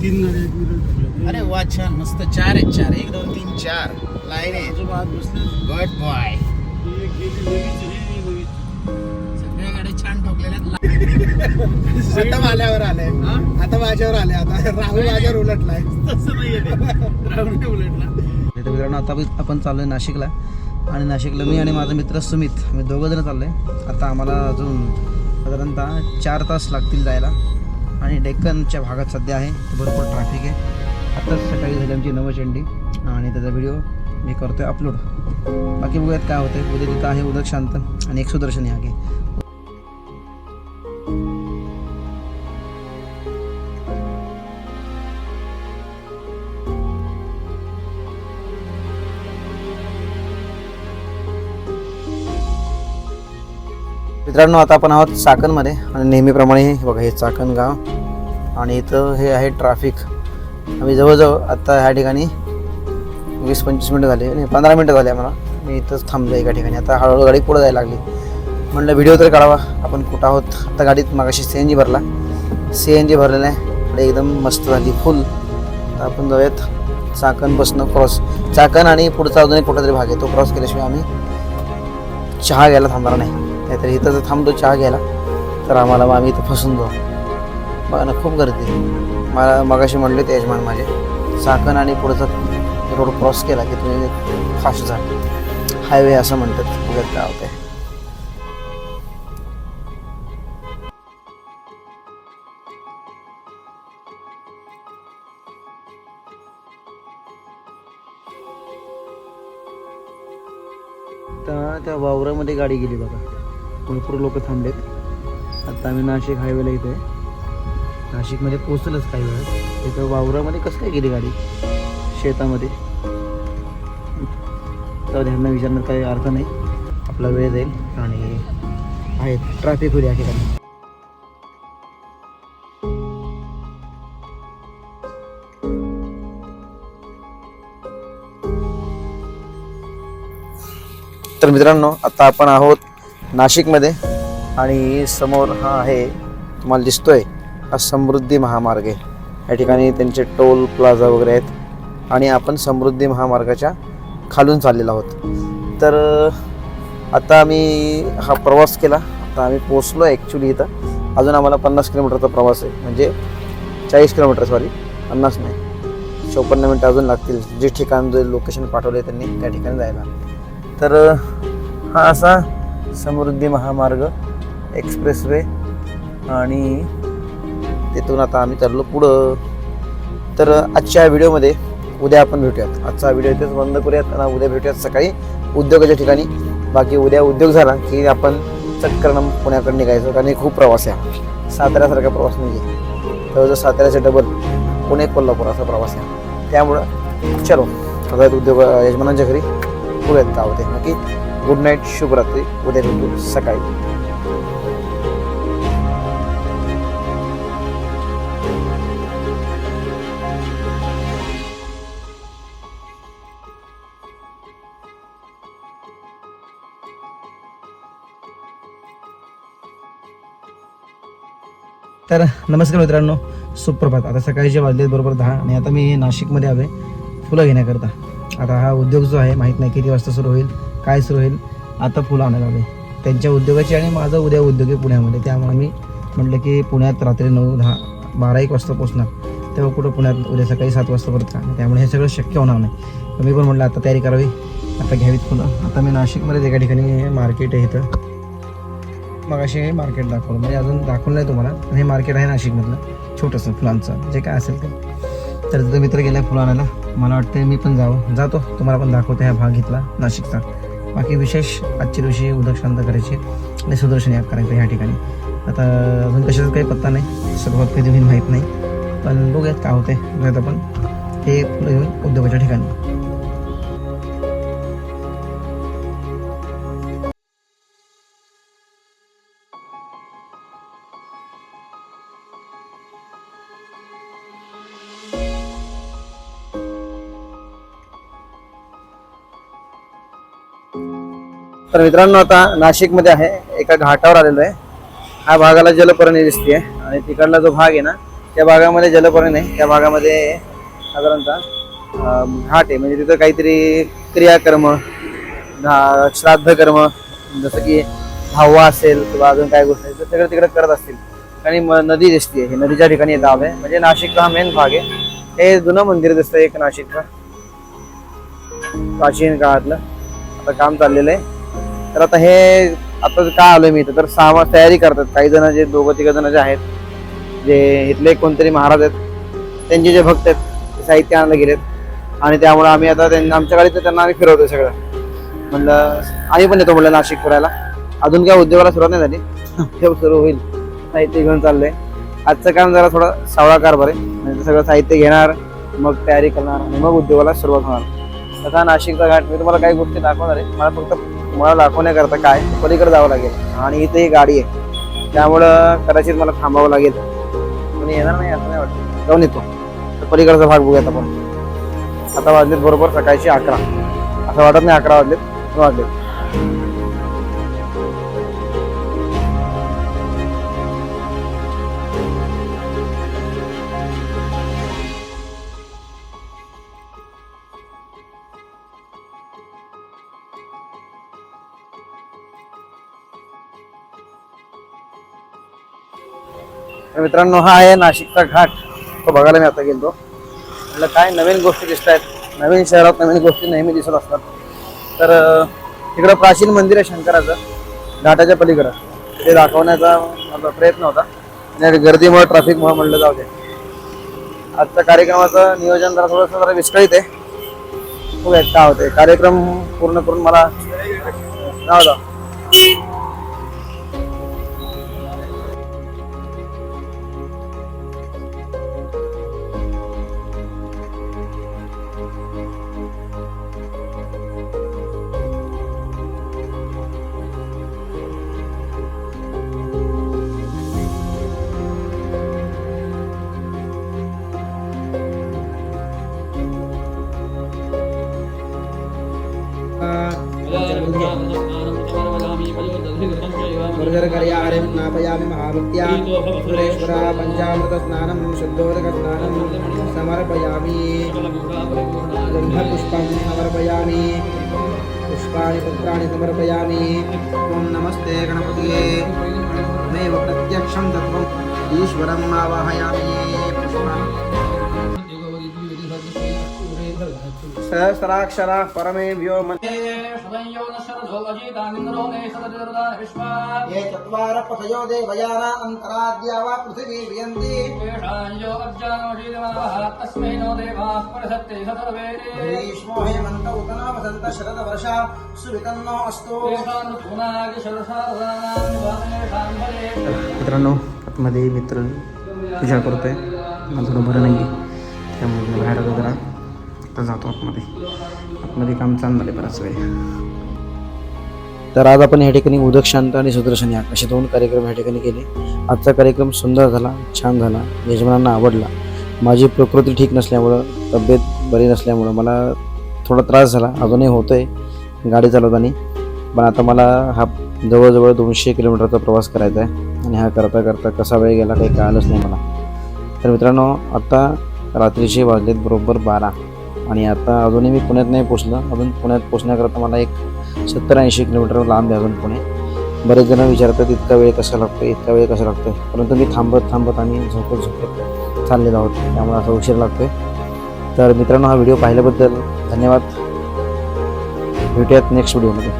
तीन गाड्या अरे वा छान मस्त. चार आहेत चार. एक दोन तीन चार. लाईन आहे आजोबा आत बसले. गुड बॉय सगळ्या गाड्या छान ठोकलेल्या आता माझ्यावर आलंय. आता माझ्यावर आले आता राहुल माझ्यावर उलटलाय. तसं नाहीये ते. राहुल नाही उलटला. तर मित्रांनो आता आपण- आपण चाललो आहे नाशिकला. आणि नाशिकला मी आणि माझा मित्र सुमित. आम्ही दोघं जण चाललो आहे आता आम्हाला अजून साधारणतः चार तास लागतील जायला. आणि डेक्कनच्या भागात सध्या आहे. भरपूर ट्रॅफिक आहे. आत्ताच सकाळी झाली आमची नवचंडी. आणि त्याचा व्हिडिओ मी करतो आहे अपलोड बाकी बघूयात काय होतं उद्या तिथं आहे उदक शांत आणि एक सुदर्शनी आगे मित्रांनो आता आपण आहोत चाकणमध्ये आणि नेहमीप्रमाणे बघा हे चाकण गाव आणि इथं हे आहे ट्रॅफिक आम्ही जवळजवळ आत्ता ह्या ठिकाणी वीस पंचवीस मिनटं झाले नाही पंधरा मिनटं झाले आम्हाला. मी इथंच थांबलो एका ठिकाणी. आता हळूहळू गाडी पुढं जायला लागली. म्हणलं व्हिडिओ तर काढावा. आपण कुठं आहोत? आता गाडीत मागाशी सी एन जी भरला. सी एन जी भरलेला आहे. गाडी एकदम मस्त झाली फुल तर आपण जाऊयात चाकण बसणं क्रॉस चाकण आणि पुढचा अजून एक कुठंतरी भाग आहे. तो क्रॉस केल्याशिवाय आम्ही चहा घ्यायला थांबणार नाही. नाहीतर इथं जर थांबतो चहा घ्यायला तर आम्हाला मग आम्ही इथं फसून जाऊ. बघा ना खूप गर्दी मला मगाशी म्हणले ते यजमान माझे चाकण आणि पुढचा रोड क्रॉस केला की तुम्ही फास्ट जा. हायवे असं म्हणतात. बघत काय होतंय त्या वावरामध्ये गाडी गेली बघा. भरपूर लोक थांबलेत. आता आम्ही नाशिक हायवेला इथे नाशिकमध्ये पोचलंच काही वेळ. इथं वावरामध्ये कसं काय गेली गाडी? शेतामध्ये. तर ह्यांना विचारण्यात काही अर्थ नाही. आपला वेळ जाईल आणि आहे ट्रॅफिक होईल या ठिकाणी. तर मित्रांनो आता आपण आहोत नाशिकमध्ये. आणि समोर हा आहे तुम्हाला दिसतोय हा समृद्धी महामार्ग आहे. या ठिकाणी त्यांचे टोल प्लाझा वगैरे आहेत. आणि आपण समृद्धी महामार्गाच्या खालून चाललेलो आहोत. तर आता आम्ही हा प्रवास केला. आता आम्ही पोचलो ॲक्च्युली इथं. अजून आम्हाला पन्नास किलोमीटरचा प्रवास आहे. म्हणजे चाळीस किलोमीटर सॉरी पन्नास नाही. चौपन्न मिनटं अजून लागतील. जे ठिकाण जे लोकेशन पाठवले त्यांनी त्या ठिकाणी जायला. तर हा असा समृद्धी महामार्ग एक्सप्रेसवे आणि तिथून आता आम्ही चाललो पुढं. तर आजच्या व्हिडिओमध्ये उद्या आपण भेटूयात. आजचा व्हिडिओ इथेच बंद करूयात आणि उद्या भेटूयात सकाळी उद्योगाच्या ठिकाणी. बाकी उद्या उद्योग झाला की आपण चक्करण पुण्याकडे निघायचं कारण हे खूप प्रवास आहे. साताऱ्यासारखा प्रवास नाही आहे जवळजवळ साताऱ्याचे डबल पुणे कोल्हापूर असा प्रवास आहे. त्यामुळं चलो. आता उद्योग यजमानांच्या घरी पुढे का बाकी नक्की? गुड नाईट शुभरात्री उद्या भेटू सकाळी तर नमस्कार मित्रांनो सुप्रभात. आता सकाळचे वाजलेत बरोबर दहा आणि आता मी नाशिकमध्ये आलो आहे फुलं घेण्याकरता. आता हा उद्योग जो आहे माहीत नाही किती वाजता सुरू होईल. काय सुरू होईल आता फुलं आणायला आलो आहे त्यांच्या उद्योगाची आणि माझा उद्या उद्योग आहे पुण्यामध्ये. त्यामुळे मी म्हटलं की पुण्यात रात्री नऊ दहा बारा एक वाजता पोचणार. तेव्हा कुठं पुण्यात उद्या सकाळी सात वाजता परत त्यामुळे हे सगळं शक्य होणार नाही. मी पण म्हटलं आता तयारी करावी. आता घ्यावीत फुलं. आता मी नाशिकमध्ये एका ठिकाणी मार्केट आहे इथं. मग असे हे मार्केट दाखवलं. म्हणजे अजून दाखवलं नाही तुम्हाला हे मार्केट आहे नाशिकमधलं. छोटंसं फुलांचं. जे काय असेल ते. तर तिथं मित्र गेला फुलं आणायला. मला वाटतं मी पण जावं. जातो. तुम्हाला पण दाखवतो ह्या भाग घेतला नाशिकचा. बाकी विशेष आजच्या दिवशी उदक शांत करायची आणि सुदर्शन याग करायचं ह्या ठिकाणी. आता अजून कशाचा काही पत्ता नाही सुरुवात कधी होईल माहीत नाही. पण बघूयात काय होते नाही आपण हे फुलं घेऊन उद्योगाच्या ठिकाणी. तर मित्रांनो आता नाशिकमध्ये आहे एका घाटावर आलेलो आहे. हा भागाला जलपर्णी दिसते आणि तिकडला जो भाग आहे ना त्या भागामध्ये जलपर्णी नाही त्या भागामध्ये साधारणतः घाट आहे. म्हणजे तिथं काहीतरी क्रियाकर्म श्राद्ध कर्म जसं की भावा असेल किंवा अजून काय गोष्ट असेल तर सगळं तिकडे करत असतील. आणि नदी दिसते हे नदीच्या ठिकाणी हे आहे. म्हणजे नाशिकचा हा मेन भाग आहे. हे जुनं मंदिर दिसतं एक नाशिकचं. प्राचीन काळातलं. आता काम चाललेलं आहे. तर आता हे आता का आलोय मी इथं? तर सामा तयारी करतात. काही जण जे दोघं तिघ जण जे आहेत जे इथले कोणतरी महाराज आहेत त्यांचे जे भक्त आहेत ते साहित्य आणायला गेलेत. आणि त्यामुळे आम्ही आता त्यांना आमच्या तर त्यांना आम्ही फिरवतो सगळं. म्हणलं आम्ही पण येतो म्हणलं नाशिक फिरायला. अजून काय उद्योगाला सुरुवात नाही झाली. ते सुरू होईल. साहित्य घेऊन चाललंय. आजचं काम जरा थोडा सावळा कारभार आहे. म्हणजे सगळं साहित्य घेणार मग तयारी करणार आणि मग उद्योगाला सुरुवात होणार. आता नाशिकचा घाट मी तुम्हाला काही गोष्टी दाखवणार आहे. मला फक्त मला दाखवण्याकरता काय पलीकडे जावं लागेल. आणि इथे ही गाडी आहे. त्यामुळं कदाचित मला थांबावं लागेल. कोणी येणार नाही असं नाही वाटत. जाऊन येतो. तर पलीकडचा भाग बघूयात आपण. आता वाजलेत बरोबर सकाळची अकरा. असं वाटत नाही अकरा वाजलेत वाजलेत. तर मित्रांनो हा आहे नाशिकचा घाट. तो बघायला मी आता गेलो म्हटलं काय नवीन गोष्टी दिसत आहेत. नवीन शहरात नवीन गोष्टी नेहमी दिसत असतात. तर तिकडं प्राचीन मंदिर आहे शंकराचं. घाटाच्या पलीकडं. ते दाखवण्याचा माझा प्रयत्न होता. आणि गर्दीमुळे ट्रॅफिकमुळे म्हणलं जाऊ दे. आजच्या कार्यक्रमाचं नियोजन जरा थोडंसं जरा विस्कळीत आहे. बघूया काय होते कार्यक्रम पूर्ण करून मला जाऊ. स्नापयामि महाभक्त्या सुरेश्वर पञ्चामृत स्नानं शुद्धोदक स्नानं समर्पयामि गन्धपुष्पं समर्पयामि पुष्पाणि पत्राणि समर्पयामि ॐ नमस्ते गणपतये तमेव प्रत्यक्षं तत्त्वम् ईश्वरम् आवाहयामि पुष्पाणि सहस्राक्षरा परमे व्योम ये चत्वार पथयो देवयाना अन्तराद्या वा पृथिवी वियन्ति ग्रीष्मो हेमन्त उतना वसन्त शरदवर्षा सुवितन्नो अस्तु मित्रांनो आतमध्ये मित्र पूजा करतोय मला थोडं बरं नाही त्यामुळे मी बाहेर आलो जरा आता जातो आतमध्ये. आतमध्ये काम चालणार आहे बराच वेळ. तर आज आपण या ठिकाणी उदक शांत आणि सुदर्शन या असे दोन कार्यक्रम या ठिकाणी केले. आजचा कार्यक्रम सुंदर झाला छान झाला यजमानांना आवडला. माझी प्रकृती ठीक नसल्यामुळं तब्येत बरी नसल्यामुळं मला थोडा त्रास झाला. अजूनही होतो आहे गाडी चालवताना. पण आता मला हा जवळजवळ दोनशे किलोमीटरचा प्रवास करायचा आहे आणि हा करता करता कसा वेळ गेला काही कळालंच नाही मला. तर मित्रांनो आत्ता रात्रीचे वाजलेत बरोबर बारा. आणि आता अजूनही मी पुण्यात नाही पोचलो. अजून पुण्यात पोचण्याकरता मला एक सत्तर ऐंशी किलोमीटर लांब आहे अजून पुणे. बरेच जण विचारतात इतका वेळ कसा लागतो इतका वेळ कसा लागतो परंतु मी थांबत थांबत आणि झोपत झोपत चाललेलो आहोत. त्यामुळे असा उशीर लागतोय. तर मित्रांनो हा व्हिडिओ पाहिल्याबद्दल धन्यवाद. भेटूयात नेक्स्ट व्हिडिओमध्ये.